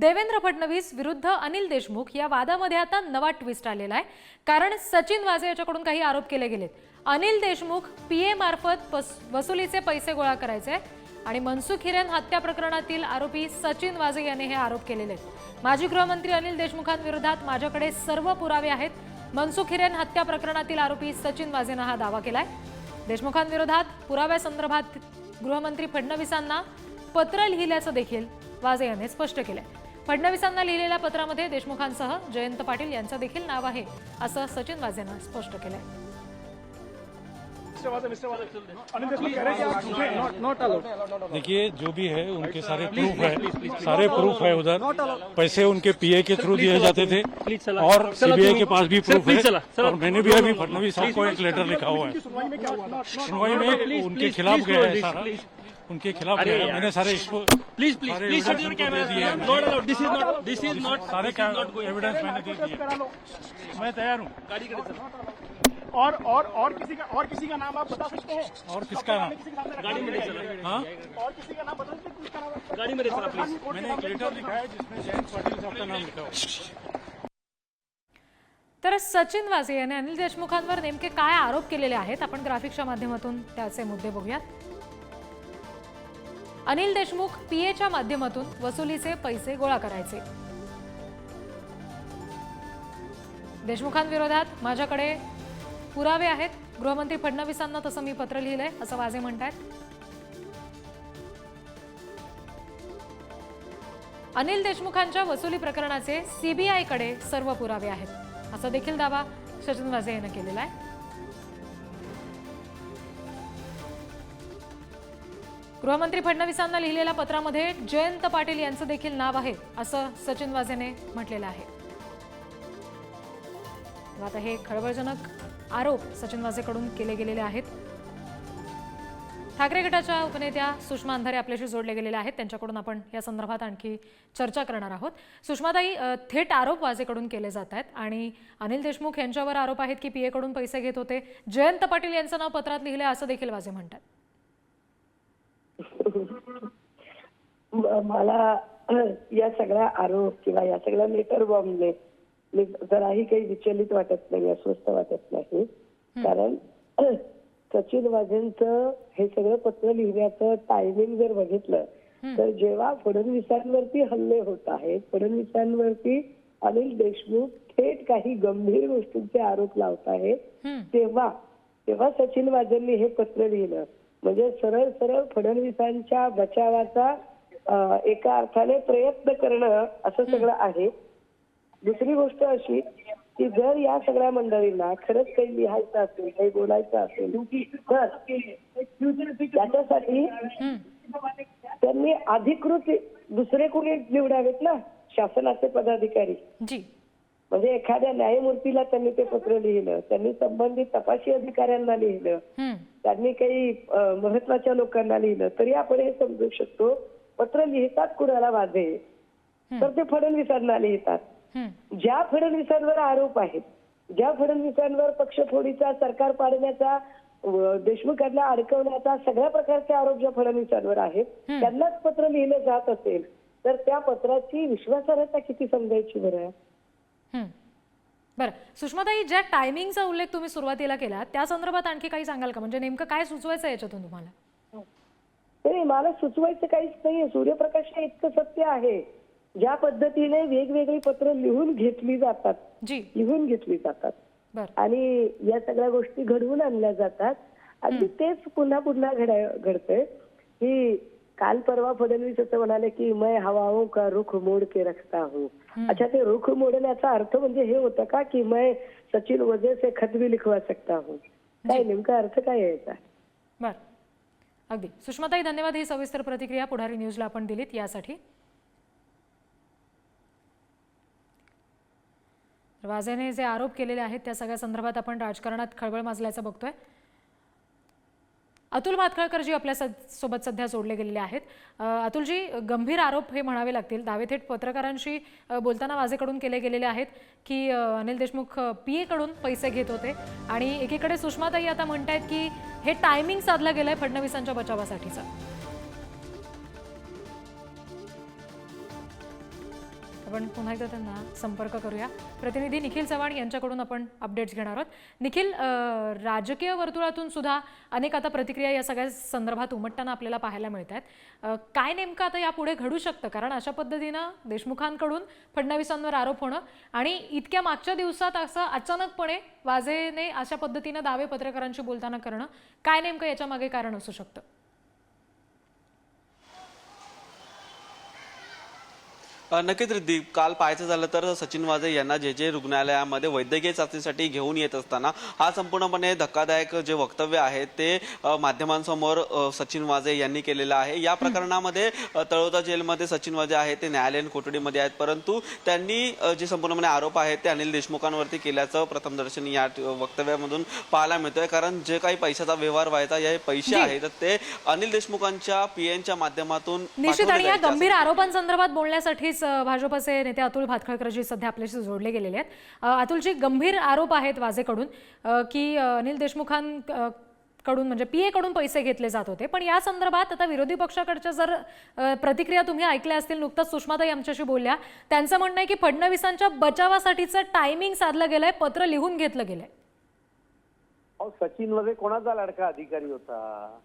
देवेंद्र फडणवीस विरुद्ध अनिल देशमुख या वादामध्ये आता नवा ट्विस्ट आलेला आहे. कारण सचिन वाझे याच्याकडून काही आरोप केले गेलेत. अनिल देशमुख पी मार्फत पस- वसुलीचे पैसे गोळा करायचे आणि मनसुख हिरेन हत्या प्रकरणातील आरोपी सचिन वाझे यांनी हे आरोप केलेले आहेत. माजी गृहमंत्री अनिल देशमुखांविरोधात माझ्याकडे सर्व पुरावे आहेत. मनसुख हिरेन हत्या प्रकरणातील आरोपी सचिन वाझेनं हा दावा केलाय. देशमुखांविरोधात पुराव्यासंदर्भात गृहमंत्री फडणवीसांना पत्र लिहिल्याचं देखील वाझे यांनी स्पष्ट केलंय. फडणवीसांना लिहिलेल्या पत्रामध्ये देशमुखांसह जयंत पाटील यांचं देखील नाव आहे असं सचिन वाझेनं स्पष्ट केलंय. देखिए जो भी है उनके सारे प्रूफ है। सारे प्रूफ है उधर। पैसे उनके पीए के थ्रू दिए जाते थे। और सीबीआई के पास भी प्रूफ है। और मैंने भी अभी फडणवीस साहब को एक लेटर लिखा हुआ है। सुनवाई में उनके खिलाफ गया है सारा। उनके खिलाफ मैंने सारे इसको Please, please, सारे please shut evidence your उनको camera. दे दिए हैं। Not allowed. This is not. This is not. सारे एविडेंस मैंने दे दिए मैं तैयार हूँ। और और और किसी का और किसी का नाम आप बता सकते हैं? और किसका नाम? गाड़ी में हाँ। और किसी का नाम बता सकते हैं? किसका नाम गाड़ी में ले चला प्लीज मैंने एक लेटर लिखा है जिसमें जयंत पाटिल साहब का नाम लिखा हुआ है। तर सचिन वाझे यांनी अनिल देशमुखांवर नेमके काय आरोप केलेले आहेत? आपण ग्राफिक्सच्या माध्यमातून त्याचे मुद्दे बघूयात. अनिल देशमुख पीएच्या माध्यमातून वसुलीचे पैसे गोळा करायचे. देशमुखांविरोधात माझ्याकडे पुरावे आहेत. गृहमंत्री फडणवीसांना तसं मी पत्र लिहिलंय असं वाजे म्हणतात अनिल देशमुखांच्या वसुली प्रकरणाचे सीबीआयकडे सर्व पुरावे आहेत. असा देखील दावा सचिन वाझे यानं केलेला आहे. गृहमंत्री फडणवीसांना लिहिलेल्या पत्रामध्ये जयंत पाटील यांचं देखील नाव आहे असं सचिन वाझेने म्हटलेलं आहे. आता हे खळबळजनक आरोप सचिन वाझेकडून केले गेलेले आहेत. ठाकरे गटाच्या उपनेत्या सुषमा अंधारे आपल्याशी जोडले गेलेले आहेत. त्यांच्याकडून आपण या संदर्भात आणखी चर्चा करणार आहोत. सुषमाताई थेट आरोप वाजेकडून केले जात आहेत आणि अनिल देशमुख यांच्यावर आरोप आहेत की पीएकडून पैसे घेत होते. जयंत पाटील यांचं नाव पत्रात लिहिले असं देखील वाजे म्हणतात. मला या सगळ्या आरोप किंवा या सगळ्या लेटर बॉम्बने मी जराही काही विचलित वाटत नाही अस्वस्थ वाटत नाही. कारण सचिन वाझेंचं हे सगळं पत्र लिहिण्याचं टायमिंग जर बघितलं तर जेव्हा फडणवीसांवरती हल्ले होत आहेत फडणवीसांवरती अनिल देशमुख थेट काही गंभीर गोष्टींचे आरोप लावत आहेत तेव्हा तेव्हा सचिन वाझेंनी हे पत्र लिहिलं. म्हणजे सरळ सरळ फडणवीसांच्या बचावाचा एका अर्थाने प्रयत्न करणं असं सगळं आहे. दुसरी गोष्ट अशी की जर या सगळ्या मंडळींना खरंच काही लिहायचं असेल काही बोलायचं असेल तर त्याच्यासाठी त्यांनी अधिकृत दुसरे कोणी निवडावेत ना? शासनाचे पदाधिकारी. जी. म्हणजे एखाद्या न्यायमूर्तीला त्यांनी ते पत्र लिहिलं त्यांनी संबंधित तपासी अधिकाऱ्यांना लिहिलं. त्यांनी काही महत्त्वाच्या लोकांना लिहिलं तरी आपण हे समजू शकतो पत्र लिहितात कुणाला वाजे तर ते फडणवीसांना लिहितात. ज्या फडणवीसांवर आरोप आहेत ज्या फडणवीसांवर पक्षफोडीचा सरकार पाडण्याचा देशमुखांना अडकवण्याचा सगळ्या प्रकारचे आरोप ज्या फडणवीसांवर आहेत त्यांनाच पत्र लिहिलं जात असेल तर त्या पत्राची विश्वासार्हता किती समजायची बरं. बरं. सुषमाताई ज्या टायमिंगचा उल्लेख तुम्ही सुरुवातीला केला त्या संदर्भात आणखी काही सांगाल का? म्हणजे नेमकं काय सुचवायचं याच्यातून तुम्हाला? नाही मला सुचवायचं काहीच नाहीये. सूर्यप्रकाश हे इतकं सत्य आहे. ज्या पद्धतीने वेगवेगळी पत्र लिहून घेतली जातात जी. लिहून घेतली जातात बरं. आणि या सगळ्या गोष्टी घडवून आणल्या जातात. आणि तेच पुन्हा पुन्हा घडाय घडतंय की काल परवा फडणवीस असं म्हणाले की मैं हवाओं का रुख मोड के रखता हूँ. अच्छा ते रुख मोडण्याचा अर्थ म्हणजे हे होतं का की मैं सचिन वजह से खत भी लिखवा सकता हूँ? काय नेमका अर्थ काय आहे याचा? बर. अगदी. सुषमाताई धन्यवाद. ही सविस्तर प्रतिक्रिया पुढारी न्यूजला आपण दिलीत यासाठी. वाजेने जे आरोप केलेले आहेत त्या सगळ्या संदर्भात आपण राजकारणात खळबळ माजल्याचं बघतोय. अतुल भातखळकरजी आपल्यासोबत सध्या जोडले गेलेले आहेत. अतुलजी गंभीर आरोप हे म्हणावे लागतील. दावे थेट पत्रकारांशी बोलताना वाजेकडून केले गेलेले आहेत की अनिल देशमुख पी कडून पैसे घेत होते. आणि एकीकडे सुषमाताई आता म्हणतायत की हे टायमिंग साधलं गेलंय फडणवीसांच्या बचावासाठीचं. आपण पुन्हा एकदा त्यांना संपर्क करूया. प्रतिनिधी निखिल चव्हाण यांच्याकडून आपण अपडेट्स घेणार आहोत. निखिल राजकीय वर्तुळातून सुद्धा अनेक आता प्रतिक्रिया या सगळ्या संदर्भात उमटताना आपल्याला पाहायला मिळत आहेत. काय नेमकं आता यापुढे घडू शकतं? कारण अशा पद्धतीनं देशमुखांकडून फडणवीसांवर आरोप होणं आणि इतक्या मागच्या दिवसात असं अचानकपणे वाजेने अशा पद्धतीनं दावे पत्रकारांशी बोलताना करणं काय नेमकं याच्या मागे कारण असू शकतं? नक्कीच रिद्धी काल पाहायचं झालं तर सचिन वाझे यांना जे जे रुग्णालयामध्ये वैद्यकीय चाचणीसाठी घेऊन येत असताना हा संपूर्णपणे धक्कादायक जे वक्तव्य आहे ते माध्यमांसमोर सचिन वाझे यांनी केलेलं आहे. या प्रकरणामध्ये तळोदा जेलमध्ये सचिन वाझे आहेत ते न्यायालयीन कोठडीमध्ये आहेत परंतु त्यांनी जे संपूर्णपणे आरोप आहेत ते अनिल देशमुखांवरती केल्याचं प्रथमदर्शनी या वक्तव्यामधून पाहायला मिळतोय. कारण जे काही पैशाचा व्यवहार व्हायचा हे पैसे. आहेत तर ते अनिल देशमुखांच्या पीएनच्या माध्यमातून निश्चित आणि या गंभीर आरोपांसंदर्भात बोलण्यासाठीच अ, भाजपचे नेते अतुल भातखळकरजी सध्या आपल्याशी जोडले गेलेले आहेत. अतुलजी गंभीर आरोप आहेत वाजेकडून की अनिल देशमुखां कडून म्हणजे पीए कडून पैसे घेतले जात होते. पण या संदर्भात आता विरोधी पक्षाकडच्या जर प्रतिक्रिया तुम्ही ऐकल्या असतील नुकताच सुषमाताई आमच्याशी बोलल्या त्यांचं म्हणणं आहे की फडणवीसांच्या बचावासाठीचं टायमिंग साधलं गेलंय पत्र लिहून घेतलं गेलंय. सचिनमध्ये कोणाचा लाडका अधिकारी होता?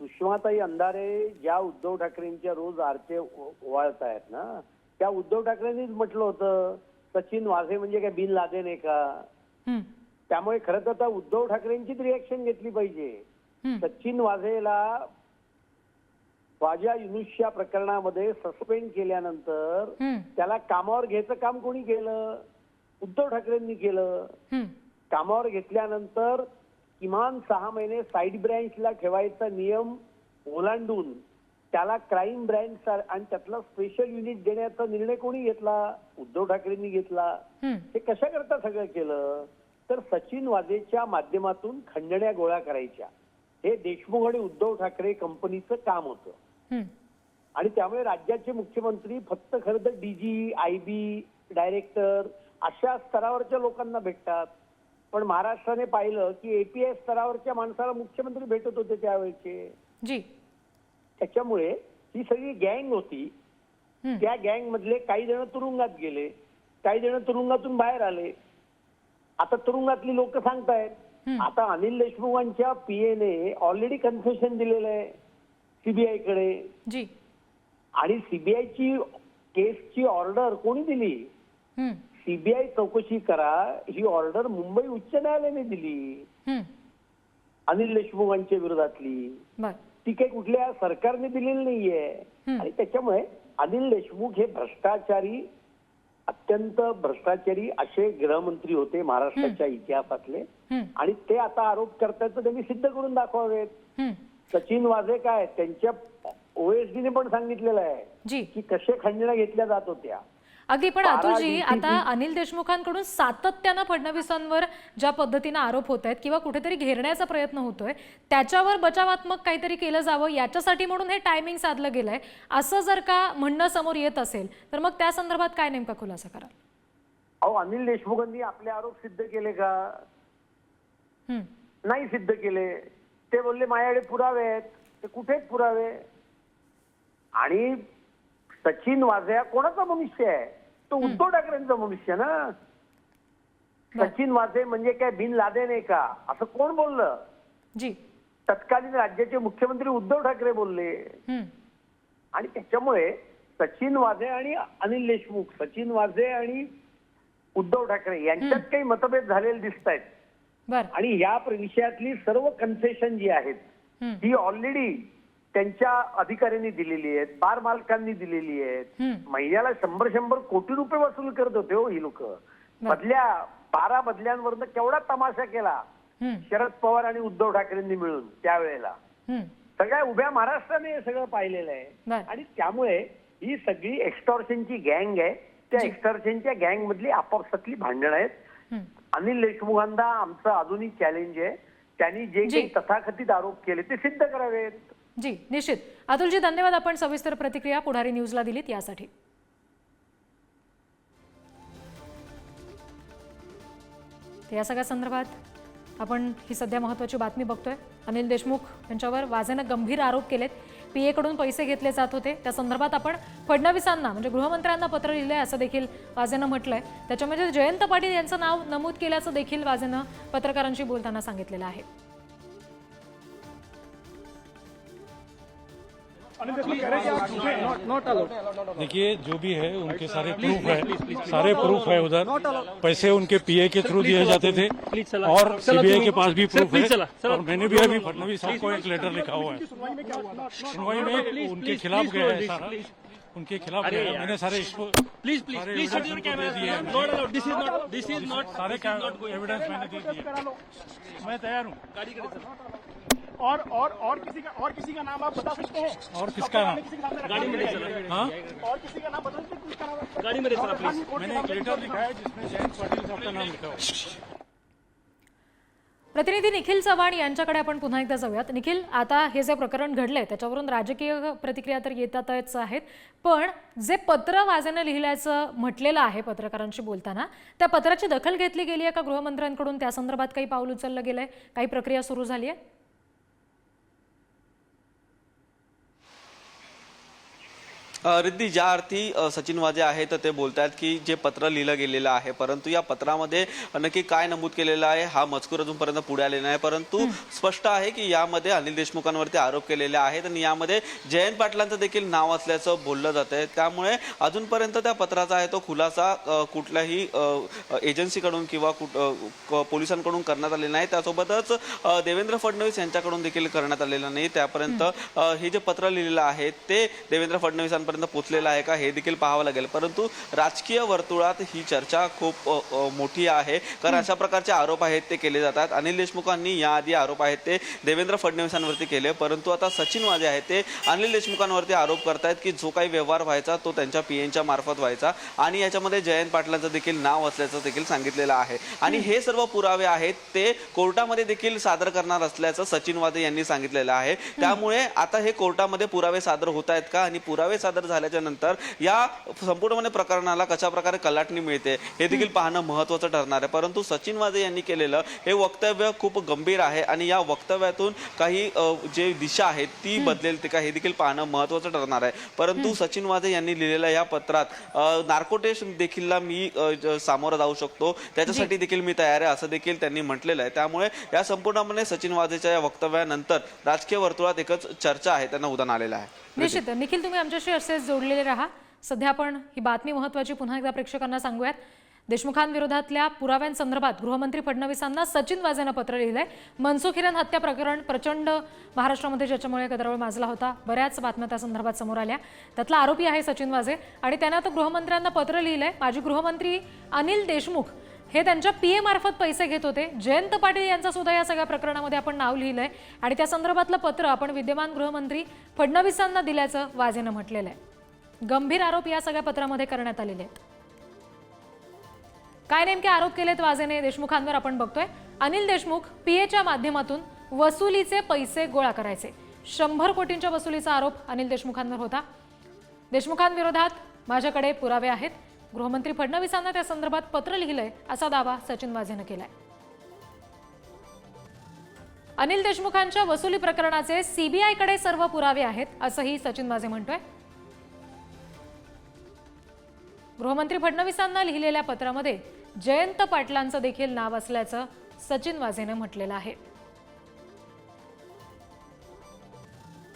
सुषमाताई अंधारे ज्या उद्धव ठाकरेंच्या रोज आरचे ओवाळत आहेत ना त्या उद्धव ठाकरेंनीच म्हटलं होतं सचिन वाझे म्हणजे काय बिन लादेन आहे का? त्यामुळे खरं तर उद्धव ठाकरेंचीच रिएक्शन घेतली पाहिजे. सचिन वाझेला वाजा युनुष्या प्रकरणामध्ये सस्पेंड केल्यानंतर त्याला कामावर घ्यायचं काम कोणी केलं? उद्धव ठाकरेंनी केलं. कामावर घेतल्यानंतर किमान सहा महिने साईड ब्रँचला ठेवायचा नियम ओलांडून त्याला क्राईम ब्रँच आणि त्यातला स्पेशल युनिट देण्याचा निर्णय कोणी घेतला? उद्धव ठाकरेंनी घेतला. हे कशा करता सगळं केलं? तर सचिन वाजेच्या माध्यमातून खंडण्या गोळा करायच्या. हे देशमुख आणि उद्धव ठाकरे कंपनीचं काम होतं. आणि त्यामुळे राज्याचे मुख्यमंत्री फक्त खरं तर डीजी आय बी डायरेक्टर अशा स्तरावरच्या लोकांना भेटतात. पण महाराष्ट्राने पाहिलं की एपीएस स्तरावरच्या माणसाला मुख्यमंत्री भेटत होते त्यावेळेचे. जी. त्याच्यामुळे ही सगळी गँग होती. त्या गँग मधले काही जण तुरुंगात गेले. काही जण तुरुंगातून बाहेर आले. आता तुरुंगातली लोक सांगतायत. आता अनिल देशमुखांच्या पीएने ऑलरेडी कन्फेशन दिलेलं आहे सीबीआयकडे. आणि सीबीआयची केसची ऑर्डर कोणी दिली? सीबीआय चौकशी करा ही ऑर्डर मुंबई उच्च न्यायालयाने दिली. अनिल देशमुखांच्या विरोधातली. बर. ती काही कुठल्या सरकारने दिलेली नाहीये. आणि त्याच्यामुळे अनिल देशमुख हे भ्रष्टाचारी अत्यंत भ्रष्टाचारी असे गृहमंत्री होते महाराष्ट्राच्या इतिहासातले. आणि ते आता आरोप करतायत तर त्यांनी सिद्ध करून दाखवावेत. सचिन वाझे काय त्यांच्या ओएसडीने पण सांगितलेलं आहे की कसे खंडण्या घेतल्या जात होत्या. अगदी पण अतुलजी आता अनिल देशमुखांकडून सातत्यानं फडणवीसांवर ज्या पद्धतीनं आरोप होत आहेत किंवा कुठेतरी घेरण्याचा प्रयत्न होतोय त्याच्यावर बचावात्मक काहीतरी केलं जावं याच्यासाठी म्हणून हे टायमिंग साधलं गेलंय असं जर का म्हणणं समोर येत असेल तर मग त्या संदर्भात काय नेमका खुलासा कराल? अहो अनिल देशमुखांनी आपले आरोप सिद्ध केले का? नाही सिद्ध केले. ते बोलले माझ्याकडे पुरावे आहेत. ते कुठे आहेत पुरावे? आणि सचिन वाझे कोणाचा मनुष्य आहे? तो उद्धव ठाकरेंचा मनुष्य ना. सचिन वाझे म्हणजे काय बिन लादेन आहे का? असं कोण बोललं? जी. तत्कालीन राज्याचे मुख्यमंत्री उद्धव ठाकरे बोलले. हम्म, आणि त्याच्यामुळे सचिन वाझे आणि अनिल देशमुख सचिन वाझे आणि उद्धव ठाकरे यांच्यात काही मतभेद झालेले दिसत आहेत बर. आणि या विषयातली सर्व कन्सेशन जी आहेत हम्म, ही ऑलरेडी त्यांच्या अधिकाऱ्यांनी दिलेली आहेत बार मालकांनी दिलेली आहेत. महिन्याला शंभर शंभर कोटी रुपये वसूल करत होते हो ही लोक. मधल्या बारा बदल्यांवरनं केवढा तमाशा केला. शरद पवार आणि उद्धव ठाकरेंनी मिळून त्यावेळेला. सगळ्या उभ्या महाराष्ट्राने हे सगळं पाहिलेलं आहे. आणि त्यामुळे ही सगळी एक्स्टॉर्शनची गँग आहे. त्या एक्स्टॉर्शनच्या गँग मधली आपापसातली भांडणं आहेत. अनिल देशमुखांना आमचं अजूनही चॅलेंज आहे. त्यांनी जी. काही तथाकथित आरोप केले ते सिद्ध करावेत. जी निश्चित. अतुलजी धन्यवाद आपण सविस्तर प्रतिक्रिया पुढारी न्यूजला दिलीत यासाठी. या सगळ्या संदर्भात आपण ही सध्या महत्त्वाची बातमी बघतोय. अनिल देशमुख यांच्यावर वाजेनं गंभीर आरोप केलेत. पी एकडून पैसे घेतले जात होते. त्या संदर्भात आपण फडणवीसांना म्हणजे गृहमंत्र्यांना पत्र लिहिलं आहे असं देखील वाजेनं म्हटलंय. त्याच्यामध्ये जयंत पाटील यांचं नाव नमूद केल्याचं देखील वाजेनं पत्रकारांशी बोलताना सांगितलेलं आहे. देखिए जो भी है उनके सारे प्रूफ है सारे प्रूफ है उधर पैसे उनके पीए के थ्रू दिए जाते थे Please चला। और चला सीबीआई तुम- के पास भी सर, प्रूफ please है चला, चला। और मैंने भी अभी फडणवीस साहब को एक लेटर लिखा हुआ है सुनवाई में क्या हुआ था सुनवाई में उनके please, खिलाफ please गया है hold this, सारा please. उनके खिलाफ अरे गया है यार। मैंने सारे इसको Please, please, सारे please shut your evidence उनको camera. दे दिए हैं। Not allowed. This is not. This is not. सारे this is not going. Evidence मैंने दे दिए करा लो मैं तैयार हूँ गाड़ी करे सर। और और और किसी का और किसी का नाम आप बता सकते हैं? और किसका नाम? किसी का नाम गाड़ी में हाँ। और किसी का नाम बता सकते हैं? किसका नाम? गाड़ी में चला प्लीज मैंने एक लेटर लिखा है जिसमें जयंत पाटिल साहब का नाम लिखा हुआ है। प्रतिनिधी निखिल चव्हाण यांच्याकडे आपण पुन्हा एकदा जाऊयात निखिल आता हे जे प्रकरण घडलंय त्याच्यावरून राजकीय प्रतिक्रिया तर येतातच आहेत पण जे पत्र वाजेनं लिहिल्याचं म्हटलेलं आहे पत्रकारांशी बोलताना त्या पत्राची दखल घेतली गेली आहे का गृहमंत्र्यांकडून त्या संदर्भात काही पाऊल उचललं गेलंय काही प्रक्रिया सुरू झाली आहे रिद्धी ज्या अर्थी सचिन वाजे आहेत ते बोलतायत की जे पत्र लिहिलं गेलेलं आहे परंतु या पत्रामध्ये नक्की काय नमूद केलेलं आहे हा मजकूर अजूनपर्यंत पुढे आलेला नाही परंतु स्पष्ट आहे की यामध्ये अनिल देशमुखांवरती आरोप केलेले आहेत आणि यामध्ये जयंत पाटलांचं देखील नाव असल्याचं बोललं जात आहे त्यामुळे अजूनपर्यंत त्या पत्राचा आहे तो खुलासा कुठल्याही एजन्सीकडून किंवा कुठ- पोलिसांकडून करण्यात आलेला नाही. त्यासोबतच देवेंद्र फडणवीस यांच्याकडून देखील करण्यात आलेलं नाही. त्यापर्यंत हे जे पत्र लिहिलेलं आहे ते देवेंद्र फडणवीसांपर्यंत पोहोचलेलं आहे का हे देखील पाहावं लागेल. परंतु राजकीय वर्तुळात ही चर्चा खूप मोठी आहे. कारण अशा प्रकारचे आरोप आहेत ते केले जातात. अनिल देशमुखांनी याआधी आरोप आहेत ते देवेंद्र फडणवीसांवरती केले. परंतु आता सचिन वाजे आहेत ते अनिल देशमुखांवरती आरोप करतायत की जो काही व्यवहार व्हायचा तो त्यांच्या पीएनच्या मार्फत व्हायचा आणि याच्यामध्ये जयंत पाटलांचं देखील नाव असल्याचं देखील सांगितलेलं आहे. आणि हे सर्व पुरावे आहेत ते कोर्टामध्ये देखील सादर करणार असल्याचं सचिन वाजे यांनी सांगितलेलं आहे. त्यामुळे आता हे कोर्टामध्ये पुरावे सादर होत आहेत का? आणि पुरावे सादर झाल्याच्यानंतर या संपूर्णपणे प्रकरणाला कशा प्रकारे कलाटणी मिळते हे देखील पाहणं महत्वाचं ठरणार आहे. परंतु सचिन वाजे यांनी केलेलं हे वक्तव्य खूप गंभीर आहे आणि या वक्तव्यातून काही जे दिशा आहे ती बदलेल ते का हे देखील पाहणं महत्वाचं ठरणार आहे. परंतु सचिन वाजे यांनी लिहिलेल्या या पत्रात नार्कोटेश देखील मी सामोरं जाऊ शकतो. त्याच्यासाठी देखील मी तयार आहे असं देखील त्यांनी म्हटलेलं आहे. त्यामुळे या संपूर्णपणे सचिन वाजेच्या या वक्तव्यानंतर राजकीय वर्तुळात एकच चर्चा आहे त्यांना उदाहरण आलेलं आहे. निश्चित. निखिल तुम्ही आमच्याशी असेच जोडलेले राहा. सध्या आपण ही बातमी महत्वाची पुन्हा एकदा प्रेक्षकांना सांगूयात. देशमुखांविरोधातल्या पुराव्यांसंदर्भात गृहमंत्री फडणवीसांना सचिन वाजेनं पत्र लिहिलंय. मनसुख हिरेन हत्या प्रकरण प्रचंड महाराष्ट्रामध्ये ज्याच्यामुळे गदारोळ माजला होता. बऱ्याच बातम्या त्या संदर्भात समोर आल्या. त्यातला आरोपी आहे सचिन वाजे आणि त्यानं आता गृहमंत्र्यांना पत्र लिहिलंय. माजी गृहमंत्री अनिल देशमुख हे त्यांच्या पीए मार्फत पैसे घेत होते. जयंत पाटील यांचा सुद्धा या सगळ्या प्रकरणामध्ये आपण नाव लिहिलंय. आणि त्या संदर्भातलं पत्र आपण विद्यमान गृहमंत्री फडणवीसांना दिल्याचं वाजेनं म्हटलेलं आहे. गंभीर आरोप या सगळ्या पत्रामध्ये करण्यात आलेले आहेत. काय नेमके आरोप केलेत वाजेने देशमुखांवर आपण बघतोय. अनिल देशमुख पीएच्या माध्यमातून वसुलीचे पैसे गोळा करायचे. शंभर कोटींच्या वसुलीचा आरोप अनिल देशमुखांवर होता. देशमुखांविरोधात माझ्याकडे पुरावे आहेत. गृहमंत्री फडणवीसांना त्या संदर्भात पत्र लिहिलंय असा दावा सचिन वाझेनं केलाय. अनिल देशमुखांच्या वसुली प्रकरणाचे सीबीआयकडे सर्व पुरावे आहेत असंही सचिन वाझे म्हणतोय. गृहमंत्री फडणवीसांना लिहिलेल्या पत्रामध्ये जयंत पाटलांचं देखील नाव असल्याचं सचिन वाझेनं म्हटलेलं आहे.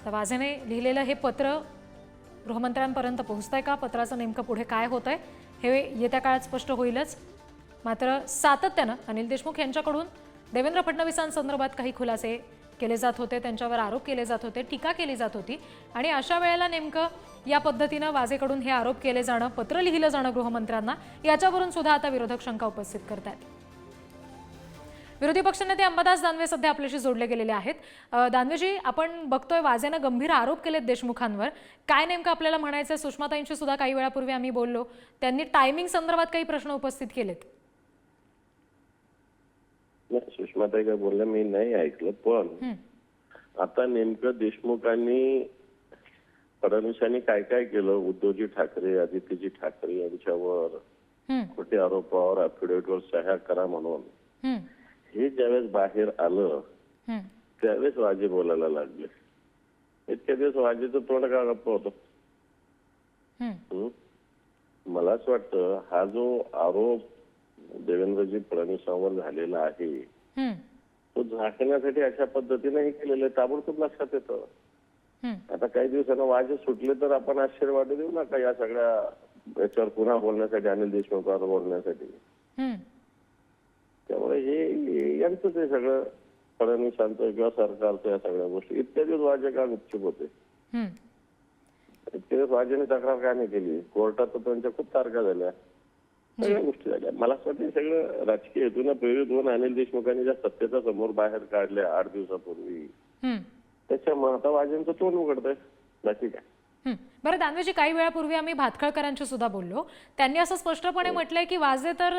तर वाझेने लिहिलेलं हे पत्र गृहमंत्र्यांपर्यंत पोहोचतंय का? पत्राचं नेमकं पुढे काय होत आहे हे येत्या काळात स्पष्ट होईलच. मात्र सातत्यानं अनिल देशमुख यांच्याकडून देवेंद्र फडणवीसांसंदर्भात काही खुलासे केले जात होते त्यांच्यावर आरोप केले जात होते टीका केली जात होती आणि अशा वेळेला नेमकं या पद्धतीनं वाजेकडून हे आरोप केले जाणं पत्र लिहिलं जाणं गृहमंत्र्यांना याच्यावरून सुद्धा आता विरोधक शंका उपस्थित करतात विरोधी पक्षनेते अंबादास दानवे सध्या आपल्याशी जोडले गेलेले आहेत. दानवेजी आपण बघतोय वाजेनं गंभीर आरोप केलेत देशमुखांवर. काय नेमकं आपल्याला म्हणायचं सुषमाताईंशी सुद्धा काही वेळापूर्वी आम्ही बोललो. त्यांनी टायमिंग संदर्भात काही प्रश्न उपस्थित केलेत. सुषमाताई काय बोलल्या मी नाही ऐकलं पण आता नेमकं देशमुखांनी फडणवीसांनी काय काय केलं? उद्धवजी ठाकरे आदित्यजी ठाकरे यांच्यावर खोटे आरोपावर अफिडेव्हिटवर सह्या करा म्हणून. इतक्या दिवस वाजेचं तोंड का गप्प होतं. हं? असं वाटतं हा जो आरोप देवेंद्रजी फडणवीसांवर झालेला आहे. तो झाकण्यासाठी अशा पद्धतीने हे केलेलं आहे ताबडतोब लक्षात येतं. आता काही दिवसांना वाजे सुटले तर आपण आश्चर्य वाटू देऊ नका या सगळ्या याच्यावर पुन्हा बोलण्यासाठी अनिल देशमुखावर बोलण्यासाठी. त्यामुळे हे यांचंच आहे सगळं फडणवीसांचं किंवा सरकारचं या सगळ्या गोष्टी इतक्या दिवस वाजे का गुपचूप होते. इतके वाजेने तक्रार का नाही केली? कोर्टात तर त्यांच्या खूप तारखा झाल्या. सगळ्या गोष्टी झाल्या. मला असं वाटतं सगळं राजकीय हेतून प्रेरित होऊन अनिल देशमुखांनी ज्या सत्तेचा समोर बाहेर काढल्या आठ दिवसापूर्वी आता वाजेंचं तोंड उघडतंय. बाकी काय? हं. बरं दानवेजी काही वेळापूर्वी आम्ही भातखळकरांशी सुद्धा बोललो. त्यांनी असं स्पष्टपणे म्हटलंय की वाजे तर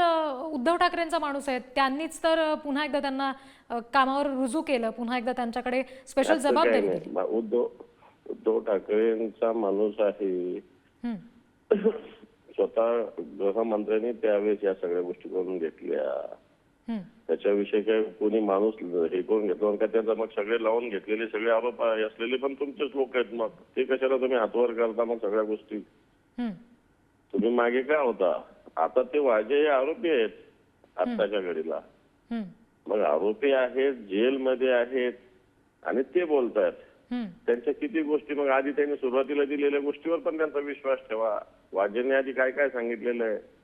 उद्धव ठाकरेंचा माणूस आहे त्यांनीच तर पुन्हा एकदा त्यांना कामावर रुजू केलं. पुन्हा एकदा त्यांच्याकडे स्पेशल जबाबदारी. दिली. उद्धव उद्धव ठाकरेंचा माणूस आहे. हं. स्वतः गृहमंत्र्यांनी त्यावेळेस या सगळ्या गोष्टी करून घेतल्या. हं. त्याच्याविषयी काय कोणी माणूस हे करून घेतलं का त्यांचा मग सगळे लावून घेतलेले सगळे आरोप असलेले पण तुमचेच लोक आहेत मग. ते कशाला तुम्ही हातवर करता मग सगळ्या गोष्टी. तुम्ही मागे का होता? आता ते वाजे हे आरोपी आहेत आत्ताच्या घडीला. मग आरोपी आहेत जेलमध्ये आहेत आणि ते बोलतायत. हं. त्यांच्या किती गोष्टी? मग आधी त्यांनी सुरुवातीला दिलेल्या गोष्टीवर पण त्यांचा विश्वास ठेवा. वाजेने आधी काय काय सांगितलेलं आहे?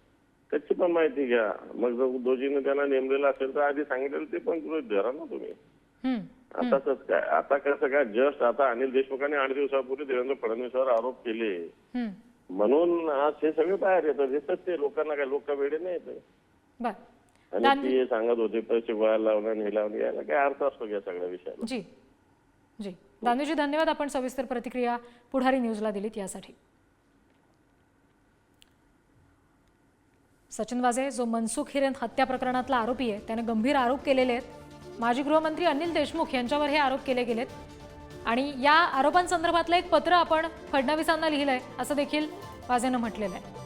त्याची पण माहिती घ्या. मग जर उद्धवजीने त्यांना नेमलेलं असेल तर आधी सांगितलेलं ते पण गृहित धरा ना तुम्ही. आता तसं काय आता कसं काय जस्ट आता अनिल देशमुखांनी आठ दिवसापूर्वी देवेंद्र फडणवीसवर आरोप केले. म्हणून आज हे सगळे बाहेर येतात येतात ते लोकांना काय लोक वेळे नाही येते. आणि ती हे सांगत होते पैसे गोळ्याला लावणं हे लावणं यायला काय अर्थ असतो का या सगळ्या विषयाला. जी जी. दानवेजी धन्यवाद आपण सविस्तर प्रतिक्रिया पुढारी न्यूजला दिलीत यासाठी. सचिन वाझे जो मनसुख हिरेन हत्या प्रकरणातला आरोपी आहे त्याने गंभीर आरोप केलेले आहेत. माजी गृहमंत्री अनिल देशमुख यांच्यावर हे आरोप केले गेलेत. आणि या आरोपांसंदर्भातलं एक पत्र आपण फडणवीसांना लिहिलंय असं देखील वाझेनं म्हटलेलं आहे.